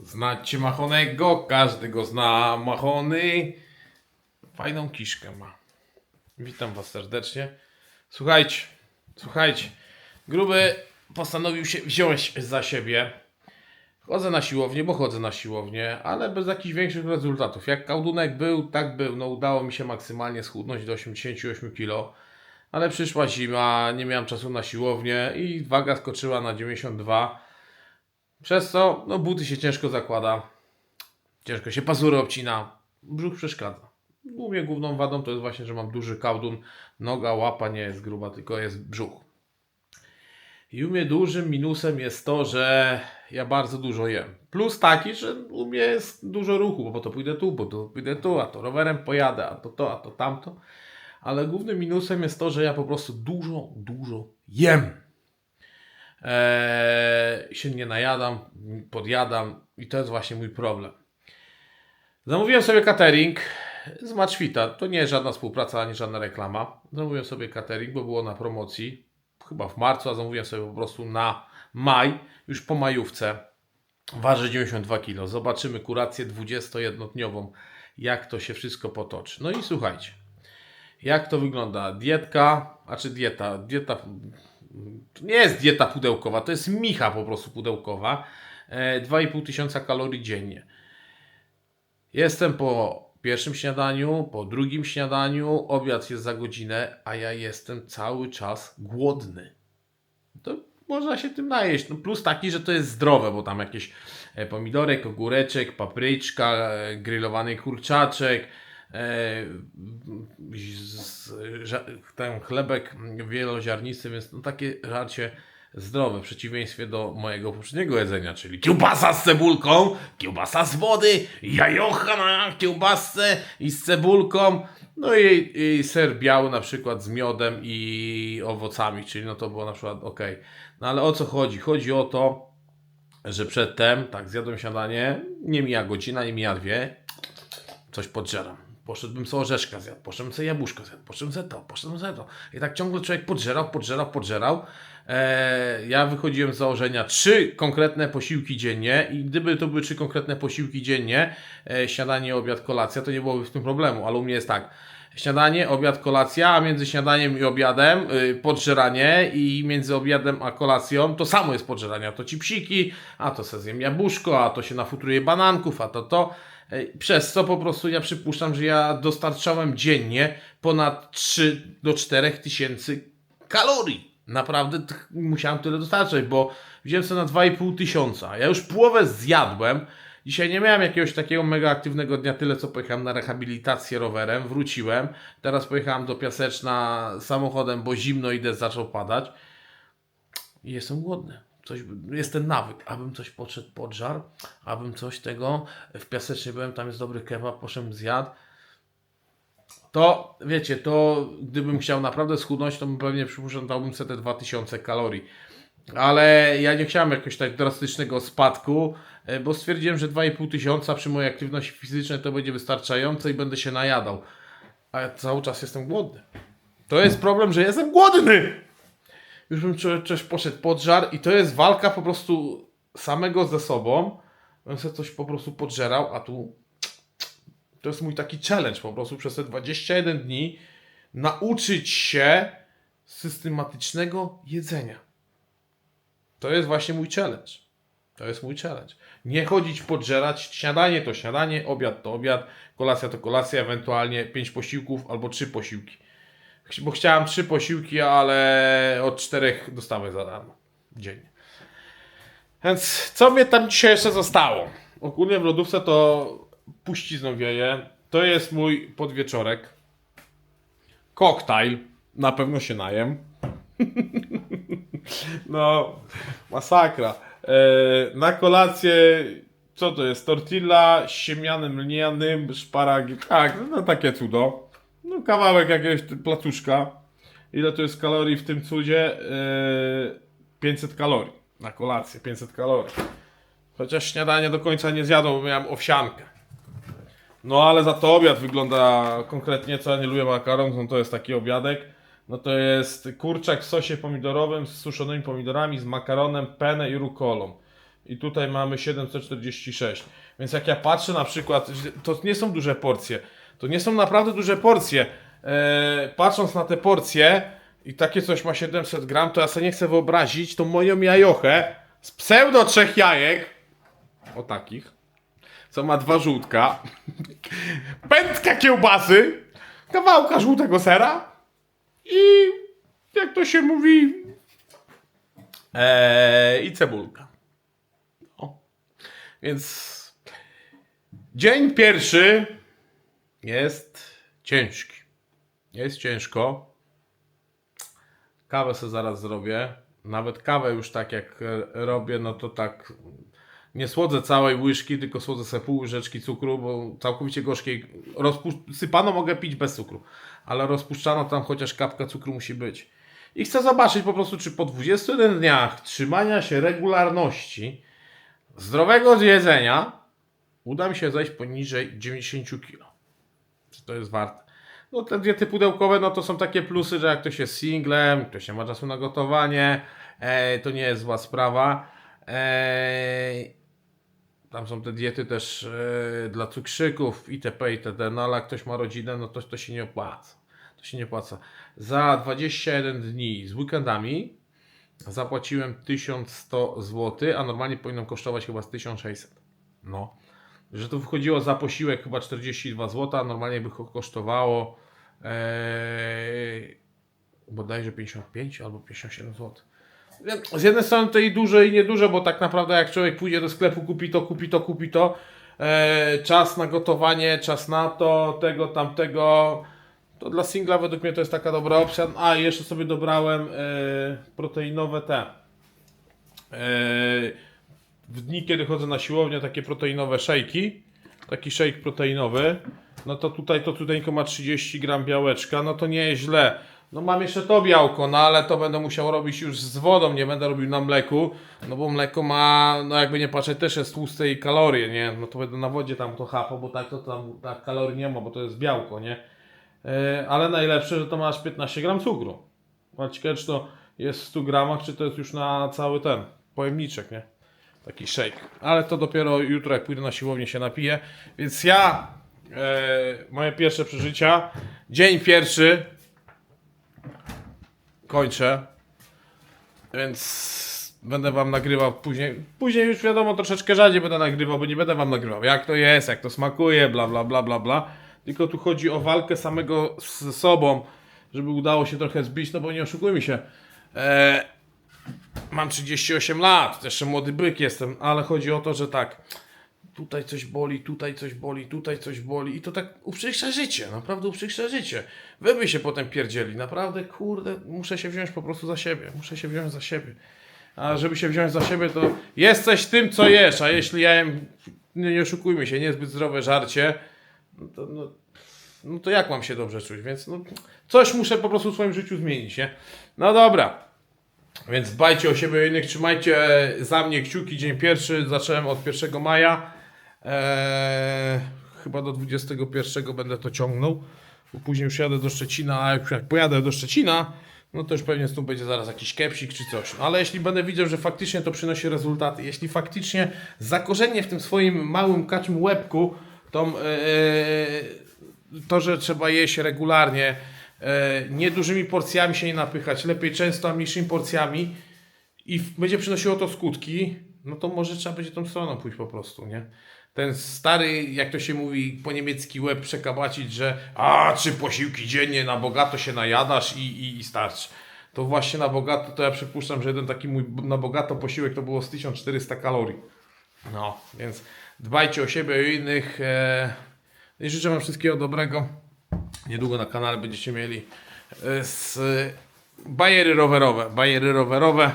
Znacie Machonego, każdy go zna. Machony fajną kiszkę ma. Witam Was serdecznie. Słuchajcie, słuchajcie. Gruby postanowił się wziąć za siebie. Chodzę na siłownię, bo chodzę na siłownię, ale bez jakichś większych rezultatów. Jak kałdunek był, tak był. No udało mi się maksymalnie schudnąć do 88 kg. Ale przyszła zima, nie miałem czasu na siłownię i waga skoczyła na 92. Przez co no, buty się ciężko zakłada. Ciężko się pazury obcina. Brzuch przeszkadza. Mnie główną wadą to jest właśnie, że mam duży kałdun. Noga, łapa nie jest gruba, tylko jest brzuch. I u mnie dużym minusem jest to, że ja bardzo dużo jem. Plus taki, że u mnie jest dużo ruchu, bo to pójdę tu, bo to pójdę tu, a to rowerem pojadę, a to to, a to tamto. Ale głównym minusem jest to, że ja po prostu dużo, dużo jem. Eee, się nie najadam, podjadam i to jest właśnie mój problem. Zamówiłem sobie catering z Matchfita. To nie jest żadna współpraca ani żadna reklama. Zamówiłem sobie catering, bo było na promocji. Chyba w marcu, a zamówiłem sobie po prostu na maj, już po majówce. Waży 92 kg. Zobaczymy kurację 21-dniową, jak to się wszystko potoczy. No i słuchajcie, jak to wygląda? Dietka, a czy dieta? Dieta to nie jest dieta pudełkowa, to jest micha po prostu pudełkowa. E, 2,5 tysiąca kalorii dziennie. Jestem po pierwszym śniadaniu, po drugim śniadaniu, obiad jest za godzinę, a ja jestem cały czas głodny. To można się tym najeść. No plus taki, że to jest zdrowe, bo tam jakieś e, pomidorek, ogóreczek, papryczka, e, grillowany kurczaczek, e, ten chlebek wieloziarnisty, więc no takie żarcie zdrowe, w przeciwieństwie do mojego poprzedniego jedzenia, czyli kiełbasa z cebulką, kiełbasa z wody, jajocha na kiełbasce i z cebulką, no i, i ser biały na przykład z miodem i owocami, czyli no to było na przykład ok. No ale o co chodzi? Chodzi o to, że przedtem, tak, zjadłem śniadanie, nie mija godzina, nie mija dwie, coś podżeram. Poszedłbym sobie orzeszka zjadł, poszedłem sobie jabłuszko zjadł, poszedłem sobie to, poszedłem sobie to. I tak ciągle człowiek podżerał, podżerał, podżerał. Eee, ja wychodziłem z założenia trzy konkretne posiłki dziennie i gdyby to były trzy konkretne posiłki dziennie, e, śniadanie, obiad, kolacja, to nie byłoby w tym problemu, ale u mnie jest tak. Śniadanie, obiad, kolacja, a między śniadaniem i obiadem y, podżeranie i między obiadem a kolacją to samo jest podżeranie. A to cipsiki, a to se zjem jabłuszko, a to się nafutruję bananków, a to to. Y, Przez co po prostu ja przypuszczam, że ja dostarczałem dziennie ponad 3 do 4 tysięcy kalorii. Naprawdę musiałem tyle dostarczać, bo wziąłem sobie na 2,5 tysiąca. Ja już połowę zjadłem. Dzisiaj nie miałem jakiegoś takiego mega aktywnego dnia, tyle co pojechałem na rehabilitację rowerem, wróciłem. Teraz pojechałem do Piaseczna samochodem, bo zimno i deszcz zaczął padać. I jestem głodny. Coś, jest ten nawyk, abym coś podszedł pod żar, abym coś tego. W Piasecznie byłem, tam jest dobry kebab, poszedłem zjadł. To wiecie, to gdybym chciał naprawdę schudnąć, to bym pewnie przypuszczam, dałbym sobie te 2000 kalorii. Ale ja nie chciałem jakiegoś tak drastycznego spadku, e, bo stwierdziłem, że 2,5 tysiąca przy mojej aktywności fizycznej to będzie wystarczające i będę się najadał. A ja cały czas jestem głodny. To jest problem, że jestem głodny! Już bym coś poszedł pod żar i to jest walka po prostu samego ze sobą. Bym sobie coś po prostu podżerał, a tu to jest mój taki challenge po prostu przez te 21 dni nauczyć się systematycznego jedzenia. To jest właśnie mój challenge. To jest mój challenge. Nie chodzić podżerać, śniadanie to śniadanie, obiad to obiad, kolacja to kolacja, ewentualnie 5 posiłków albo 3 posiłki. Bo chciałem 3 posiłki, ale od 4 dostałem za darmo dziennie. Więc co mnie tam dzisiaj jeszcze zostało? Ogólnie w lodówce to puścizną wieje. To jest mój podwieczorek. Koktajl. Na pewno się najem. no, masakra. E, na kolację, co to jest? Tortilla z siemianem lnianym, szparagi. Tak, no takie cudo. No kawałek jakiegoś placuszka. Ile to jest kalorii w tym cudzie? E, 500 kalorii. Na kolację 500 kalorii. Chociaż śniadanie do końca nie zjadłem, bo miałem owsiankę. No ale za to obiad wygląda konkretnie, co ja nie lubię makaron, no to jest taki obiadek. No to jest kurczak w sosie pomidorowym z suszonymi pomidorami, z makaronem, penne i rukolą. i tutaj mamy 746. Więc jak ja patrzę na przykład, to nie są duże porcje, to nie są naprawdę duże porcje. E, patrząc na te porcje i takie coś ma 700 gram, to ja sobie nie chcę wyobrazić tą moją jajochę z pseudo trzech jajek, o takich, co ma dwa żółtka, pętka kiełbasy, kawałka żółtego sera i jak to się mówi eee, i cebulka. O. Więc dzień pierwszy jest ciężki. Jest ciężko. Kawę sobie zaraz zrobię. Nawet kawę już tak jak robię, no to tak nie słodzę całej łyżki, tylko słodzę sobie pół łyżeczki cukru, bo całkowicie gorzkiej. Sypano mogę pić bez cukru, ale rozpuszczano tam chociaż kapka cukru musi być. I chcę zobaczyć po prostu, czy po 21 dniach trzymania się regularności, zdrowego jedzenia, uda mi się zejść poniżej 90 kg. Czy to jest warte? No te diety pudełkowe, no to są takie plusy, że jak ktoś jest singlem, ktoś nie ma czasu na gotowanie, e, to nie jest zła sprawa. E, tam są te diety też e, dla cukrzyków itp. itd. No ale jak ktoś ma rodzinę, no to, to się nie opłaca. To się nie opłaca. Za 21 dni z weekendami zapłaciłem 1100 zł, a normalnie powinno kosztować chyba z 1600. No. Że to wychodziło za posiłek chyba 42 zł, a normalnie by to kosztowało ee, bodajże 55 albo 57 zł. Z jednej strony to i duże i nieduże, bo tak naprawdę jak człowiek pójdzie do sklepu, kupi to, kupi to, kupi to, e, czas na gotowanie, czas na to, tego, tamtego, to dla singla według mnie to jest taka dobra opcja. A, jeszcze sobie dobrałem e, proteinowe te. E, w dni, kiedy chodzę na siłownię, takie proteinowe szejki, taki shake proteinowy, no to tutaj to cudeńko ma 30 gram białeczka, no to nie jest źle. No mam jeszcze to białko, no ale to będę musiał robić już z wodą, nie będę robił na mleku, no bo mleko ma, no jakby nie patrzeć, też jest tłuste i kalorie, nie? No to będę na wodzie tam to chapał, bo tak to tam tak kalorii nie ma, bo to jest białko, nie? E, ale najlepsze, że to masz 15 gram cukru. A czy to jest w 100 gramach, czy to jest już na cały ten pojemniczek, nie? Taki shake. Ale to dopiero jutro, jak pójdę na siłownię, się napiję. Więc ja, e, moje pierwsze przeżycia, dzień pierwszy, kończę. Więc będę wam nagrywał później. Później już wiadomo, troszeczkę rzadziej będę nagrywał, bo nie będę wam nagrywał jak to jest, jak to smakuje, bla bla bla bla bla. Tylko tu chodzi o walkę samego ze sobą, żeby udało się trochę zbić, no bo nie oszukujmy się. E, mam 38 lat, jeszcze młody byk jestem, ale chodzi o to, że tak, tutaj coś boli, tutaj coś boli, tutaj coś boli i to tak uprzykrza życie, naprawdę uprzykrza życie. Wy by się potem pierdzieli, naprawdę, kurde, muszę się wziąć po prostu za siebie, muszę się wziąć za siebie. A żeby się wziąć za siebie, to jesteś tym, co jesz, a jeśli ja jem, nie, nie oszukujmy się, niezbyt zdrowe żarcie, no to, no, no to jak mam się dobrze czuć, więc no, coś muszę po prostu w swoim życiu zmienić, nie? No dobra, więc dbajcie o siebie i innych, trzymajcie za mnie kciuki. Dzień pierwszy, zacząłem od 1 maja. Eee, chyba do 21 będę to ciągnął, bo później już jadę do Szczecina, a jak, jak pojadę do Szczecina, no to już pewnie tu będzie zaraz jakiś kepsik czy coś. No, ale jeśli będę widział, że faktycznie to przynosi rezultaty, jeśli faktycznie zakorzenię w tym swoim małym kaczym łebku tą, eee, to, że trzeba jeść regularnie, e, niedużymi porcjami się nie napychać, lepiej często, a mniejszymi porcjami i będzie przynosiło to skutki, no to może trzeba będzie tą stroną pójść po prostu, nie? Ten stary, jak to się mówi, po niemiecki łeb przekabacić, że a, trzy posiłki dziennie, na bogato się najadasz i, i, i starczy. To właśnie na bogato, to ja przypuszczam, że jeden taki mój na bogato posiłek to było z 1400 kalorii. No, więc dbajcie o siebie o innych. E, i życzę Wam wszystkiego dobrego. Niedługo na kanale będziecie mieli e, z bajery rowerowe. Bajery rowerowe.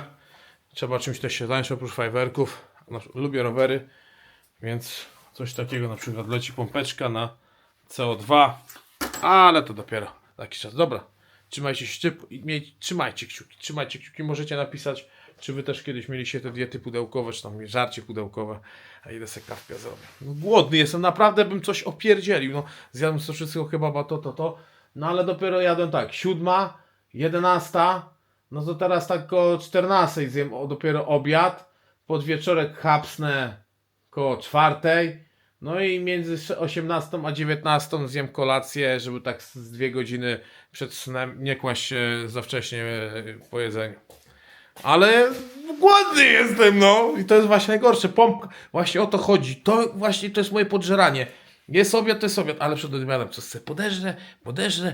Trzeba czymś też się zająć oprócz fajwerków. Przykład Lubię rowery, więc coś takiego na przykład leci pompeczka na CO2, ale to dopiero jakiś czas. Dobra, trzymajcie się miej, trzymajcie kciuki, trzymajcie kciuki. Możecie napisać, czy wy też kiedyś mieliście te diety pudełkowe, czy tam żarcie pudełkowe, a ile se kawkę zrobię. No, głodny jestem, naprawdę bym coś opierdzielił. No, zjadłem to wszystkiego chyba to, to, to. No ale dopiero jadłem tak, siódma, jedenasta, no to teraz tak o 14 zjem o, dopiero obiad. pod wieczorek chapsnę koło czwartej. No i między 18 a 19 zjem kolację, żeby tak z dwie godziny przed snem nie kłaść za wcześnie e, po jedzeniu. Ale głodny jestem, no. I to jest właśnie najgorsze. Pompka. Właśnie o to chodzi. To właśnie to jest moje podżeranie. Jest obiad, to jest obiad, ale przed obiadem coś sobie podeżrę, podeżrę,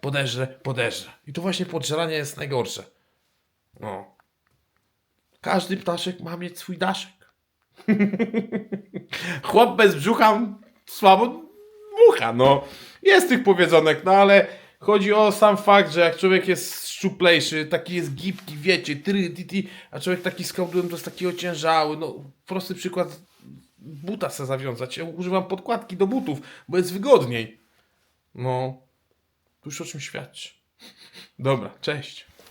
podeżrę, podeżrę. I to właśnie podżeranie jest najgorsze. No. Każdy ptaszek ma mieć swój daszek. Chłop bez brzucha słabo mucha, no. Jest tych powiedzonek, no ale chodzi o sam fakt, że jak człowiek jest szczuplejszy, taki jest gibki, wiecie, try, ti, ti, a człowiek taki z to jest taki ociężały, no prosty przykład, buta se zawiązać, ja używam podkładki do butów, bo jest wygodniej. No, to już o czym świadczy. Dobra, cześć.